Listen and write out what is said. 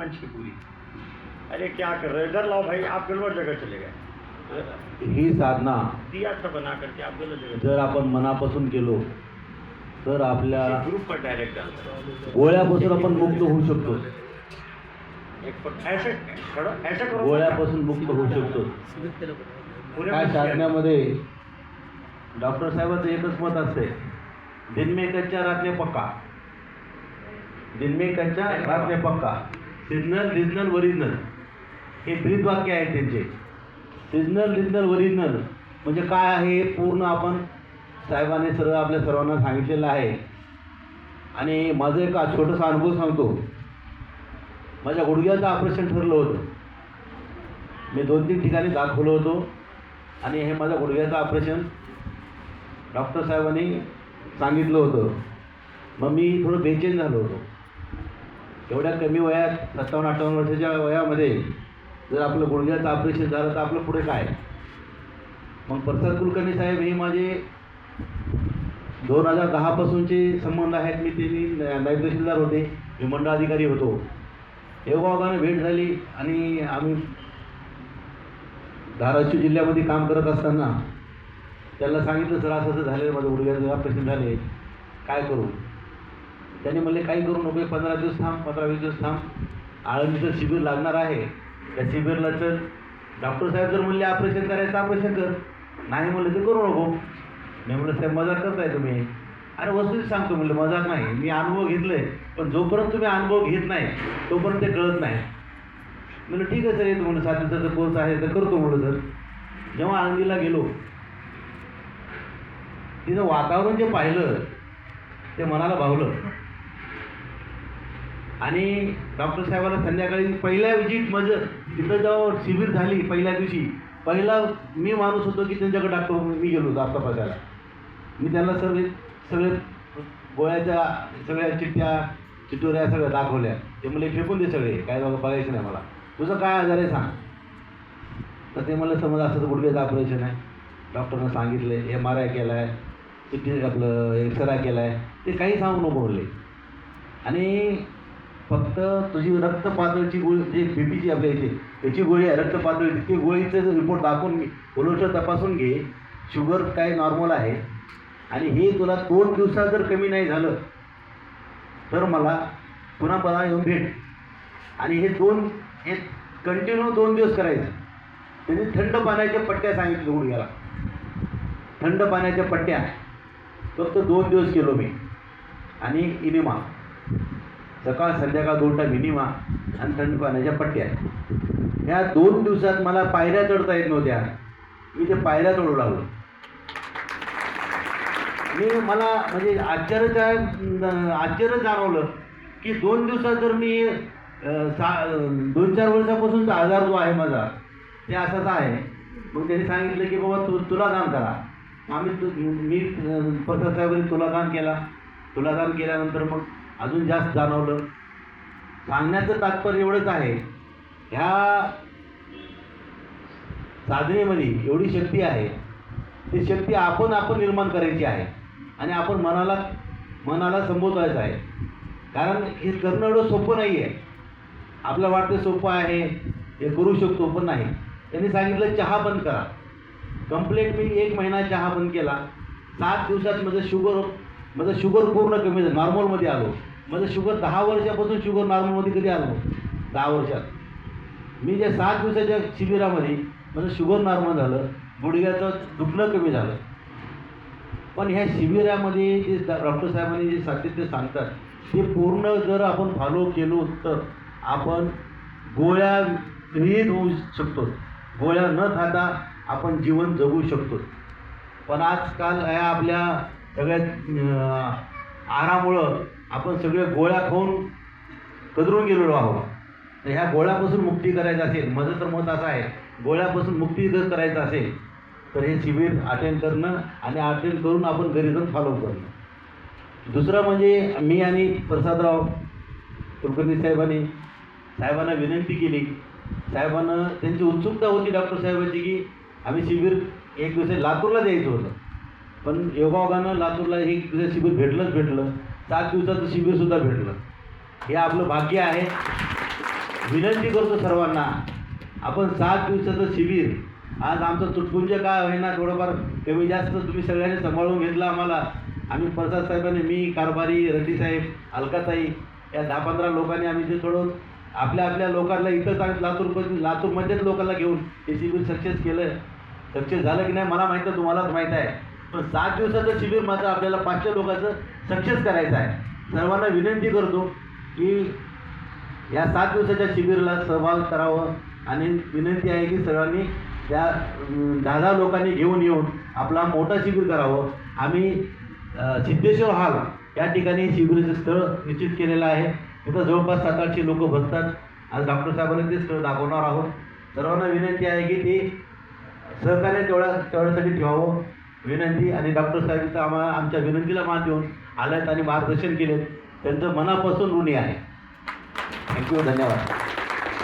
Treatment की पूरी। अरे क्या कर रहे हो? इधर लाओ भाई आप गलत जगह चले गए। ही साधना। दिया था बना करके आप गलत जगह। जर आपण मनापासून केलो तर आपल्या चले ग्रुप पर डायरेक्ट। गोळ्यापासून आपण मुक्त होऊ शकतो. गोळ्यापासून मुक्त होऊ शकतो. काय साधण्यामध्ये? डॉक्टर साहेबाचं एकच मत असते दिन में कच्चा रात में पक्का. दिन में कच्चा रात में पक्का. सिजनल रिजनल ओरिजिनल हे ब्रीद वाक्य आहे त्यांचे. सिजनल रिजनल ओरिजिनल म्हणजे काय आहे हे पूर्ण आपण साहेबाने सर्व आपल्या सर्वांना सांगितलेलं आहे. आणि माझं एक छोटासा अनुभव सांगतो. माझ्या गुडघ्याचं ऑपरेशन ठरलं होतं. मी दोन तीन ठिकाणी दाखवलं होतो. आणि हे माझ्या गुडघ्याचं ऑपरेशन डॉक्टर साहेबांनी सांगितलं होतं. मग मी थोडं बेचेन झालो होतो. एवढ्या कमी वयात सत्तावन्न अठ्ठावन्न वर्षाच्या वयामध्ये जर आपलं गुडघ्याचं ऑपरेशन झालं तर आपलं पुढे काय? मग प्रसाद कुलकर्णी साहेब हे माझे दोन हजार दहापासूनचे संबंध आहेत. मी त्यांनी नायब तहसीलदार होते. मी मंडळ अधिकारी होतो योगायोगाने भेट झाली आणि आम्ही धाराशिव जिल्ह्यामध्ये काम करत असताना त्याला सांगितलं सर असं असं झालेलं माझं गुडघ्याचं ऑपरेशन झाले काय करू? त्याने म्हणले काही करू नको पंधरा दिवस थांब पंधरा वीस दिवस थांब. आळंदीचं शिबिर लागणार आहे. त्या शिबिरला चल. डॉक्टर साहेब जर म्हणले ऑपरेशन करायचं ऑपरेशन कर. नाही म्हणलं ते करू नको. मी म्हणलं साहेब मजाक करताय तुम्ही. अरे वस्तूच सांगतो. म्हणलं मजाक नाही. मी अनुभव घेतलं पण जोपर्यंत तुम्ही अनुभव घेत नाही तोपर्यंत ते कळत नाही. म्हणलं ठीक आहे सर येतो. म्हणलं सात दिवसाचा कोर्स आहे तर करतो. म्हणलं सर. जेव्हा आळंदीला गेलो तिचं वातावरण जे पाहिलं ते मनाला भावलं. आणि डॉक्टर साहेबांना संध्याकाळी पहिल्या विजिट माझं म्हणजे तिथं जेव्हा शिबिर झाली पहिल्या दिवशी पहिला मी माणूस होतो की त्यांच्याकडे डॉक्टर मी गेलो होतो आता बघायला. मी त्यांना सगळे सगळे गोळ्याच्या सगळ्या चिठ्ठ्या चिटोऱ्या सगळ्या दाखवल्या. ते मला फेकून दे सगळे काय बाबा बघायचं नाही मला. तुझं काय आजार आहे सांग. तर ते मला समज असं गुडघ्याचं ऑपरेशन आहे. डॉक्टरनं सांगितलं एम आर आय केला आहे किती आपलं एक्सरे केला आहे ते काही सांगू नको बोलले आणि फक्त तुझी रक्त पातळीची गोळी जे बीपीची आपल्या इथे त्याची गोळी आहे रक्त पातळी ती गोळीचं रिपोर्ट दाखवून घे. कोलोस्टर तपासून घे. शुगर काय नॉर्मल आहे? आणि हे तुला दोन दिवसात जर कमी नाही झालं तर मला पुन्हा पदा येऊन भेट. आणि हे दोन हे कंटिन्यू दोन दिवस करायचं. त्यांनी थंड पाण्याच्या पट्ट्या सांगितल्या गुडघ्याला. थंड पाण्याच्या पट्ट्या. फक्त दोन दिवस केलो मी. आणि इनिमा. सकाळ संध्याकाळ दोन टाईम आणि थंड पाण्याच्या पट्ट्या. ह्या दोन दिवसात मला पायऱ्या चढता येत नव्हत्या. मी ते पायऱ्या चढू लागलो. मी मला म्हणजे आश्चर्य आश्चर्य जाणवलं की दोन दिवसात जर मी सा दोन चार वर्षापासूनचा आजार जो आहे माझा ते असाच आहे. मग त्यांनी सांगितलं की बाबा तू काम करा. आम्ही तू मी अं, प्रसाद साहेबांनी तुलादान केला. काम केल्यानंतर मग अजून जास्त जाणवलं. सांगण्याचं तात्पर्य एवढंच आहे. ह्या साधनेमध्ये एवढी शक्ती आहे. ती शक्ती आपण आपण निर्माण करायची आहे. आणि आपण मनाला मनाला संबोधायचं आहे. कारण हे करणं एवढं सोपं नाही आहे आपलं वाटतं सोपं आहे हे करू शकतो पण नाही. त्यांनी सांगितलं चहा बंद करा. कंप्लेंट मी एक महिना चहा बंद केला. सात दिवसात माझं शुगर माझं शुगर पूर्ण कमी झालं. नॉर्मलमध्ये आलो. माझं शुगर दहा वर्षापासून शुगर नॉर्मलमध्ये कधी आलो दहा वर्षात. मी ज्या सात दिवसाच्या शिबिरामध्ये माझं शुगर नॉर्मल झालं गुडघ्याचं दुखणं कमी झालं. पण ह्या शिबिरामध्ये जे डॉक्टर साहेबांनी जे सातत्य सांगतात ते पूर्ण जर आपण फॉलो केलो तर आपण गोळ्या विरहित होऊ शकतो. गोळ्या न खाता आपण जीवन जगू शकतो. पण आजकाल या आपल्या सगळ्या आरामुळं आहारामुळं आपण सगळे गोळ्या खाऊन कदरून गेलेलो आहोत. तर ह्या गोळ्यापासून मुक्ती करायचं असेल माझं तर मत असं आहे. गोळ्यापासून मुक्ती जर करायचं असेल तर हे शिबिर अटेंड करणं आणि अटेंड करून आपण घरी जाऊन फॉलो करणं. दुसरं म्हणजे मी आणि प्रसादराव कुलकर्णी साहेबांनी साहेबांना विनंती केली. साहेबांना त्यांची उत्सुकता होती डॉक्टर साहेबांची की आम्ही शिबिर एक दिवस लातूरला द्यायचं होतं. पण योगायोगानं लातूरला एक दिवस शिबिर भेटलंच भेटलं. सात दिवसाचं शिबिरसुद्धा भेटलं. हे आपलं भाग्य आहे. विनंती करतो सर्वांना आपण सात दिवसाचं शिबिर आज आमचं तुटपुंज काय होईना थोडंफार कमी जास्त तुम्ही सगळ्यांनी सांभाळून घेतलं आम्हाला. आम्ही प्रसाद साहेबांनी मी कारभारी रेड्डी साहेब अलकाताई या दहा पंधरा लोकांनी आम्ही ते थोडं आपल्या आपल्या लोकांना इथंच आम्ही लातूर लातूरमध्येच लोकांना घेऊन हे शिबिर सक्सेस केलं सक्सेस झालं की नाही मला माहीत आहे तुम्हालाच माहीत आहे. पण सात दिवसाचं शिबिर मात्र आपल्याला पाचशे लोकांचं सक्सेस करायचं आहे. सर्वांना विनंती करतो की या सात दिवसाच्या शिबिराला सहभाग करावं आणि विनंती आहे की सर्वांनी त्या दहा दहा लोकांनी घेऊन येऊन आपला मोठा शिबिर करावं. आम्ही सिद्धेश्वर हॉल या ठिकाणी शिबिराचं स्थळ निश्चित केलेलं आहे. तिथं जवळपास सात आठशे लोक बसतात. आज डॉक्टर साहेबांना ते स्थळ दाखवणार आहोत. सर्वांना विनंती आहे की ते सहकार्य तेवढ्या तेवढ्यासाठी ठेवावं. विनंती आणि डॉक्टर साहेब आम्हाला आमच्या विनंतीला मान देऊन आल्यात आणि मार्गदर्शन केलेत. त्यांचं मनापासून ऋणी आहे. थँक्यू धन्यवाद.